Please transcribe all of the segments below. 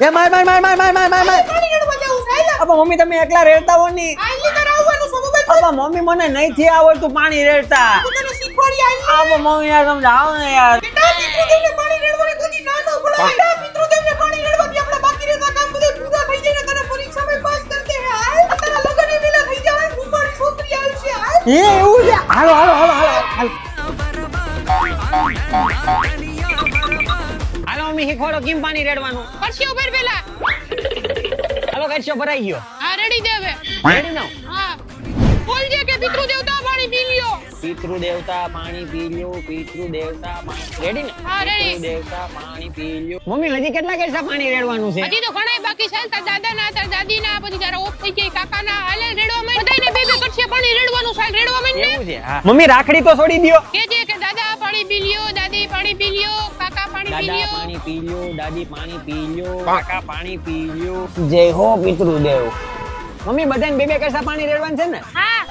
એ માર માર માર માર માર માર માર. માર અબા મમ્મી તમે એકલા રહેતા હો ની અબા મમ્મી મને નહીંથી આવડતું પાણી રેડતા. અબા મમ્મી યાર સમજાવો ને યાર. એ એવું છે? હાલો હાલો હાલો હાલો હાલો. મમ્મી શીખવાડો કેમ પાણી રેડવાનું. કરશો ઉપર પેલા. હાલો કરશો ભરાઈ ગયો. હા રેડી દે હવે. રેડી નાવ હા. બોલજે કે પિતૃ દેવતા પાણી પી લ્યો. પિતૃ દેવતા પાણી પી લ્યો પિતૃ દેવતા પાણી રેડી ને હા, રેડી દેવતા પાણી પી લ્યો. મમ્મી હજી કેટલા કેસા પાણી રેડવાનું છે? હજી તો ઘણા બાકી છે. તાર દાદા ના તાર દાદી ના પછી તારા ઓફ થઈ ગઈ કાકા ના હાલે રેડવા માં બધાને બે બે કરશે પાણી રેડવાનું સાલ રેડવા માં ને. એવું છે? હા. મમ્મી રાખડી તો છોડી દ્યો. કે જે કે દાદા પાણી પી લ્યો દાદી પાણી પી લ્યો. દાદા પાણી પી લ્યો દાદી પાણી પી લ્યો કાકા પાણી પી લ્યો જય હો પિતૃદેવ. મમ્મી બધાને બે બે કૈસા પાણી રેડવાનું છે ને? હા.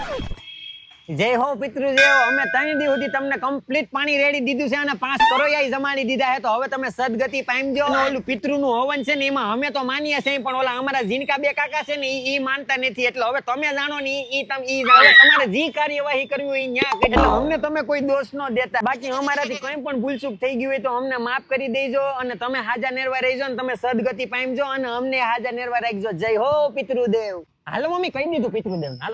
જય હો પિતૃદેવ, અમે ત્રણ દી સુધી તમને કમ્પ્લીટ પાણી રેડી દીધું છે અને પાંચ કરોયા જમાડી દીધા છે. તો હવે તમે સદગતિ પામજો. ઓલું પિતૃનું હવન છે ને એમાં અમે તો માનીએ છીએ, પણ ઓલા અમારા જીનકા બે કાકા છે ને ઈ માનતા નથી. એટલે હવે તમે જાણો ને ઈ- તમ તમારે જે કાર્યવાહી કરવી હોય ન્યા. એટલે અમને તમે કોઈ દોષ ન દેતા. બાકી અમારાથી કંઈ પણ ભૂલચૂક થઈ ગયું હોય તો અમને માફ કરી દેજો અને તમે હાજા નેરવા રહેજો ને તમે સદગતિ પામજો અને અમને હાજા નેરવા રાખજો. જય હો પિતૃદેવ. હાલો મમ્મી, કહી દીધું પિતૃદેવ હાલો.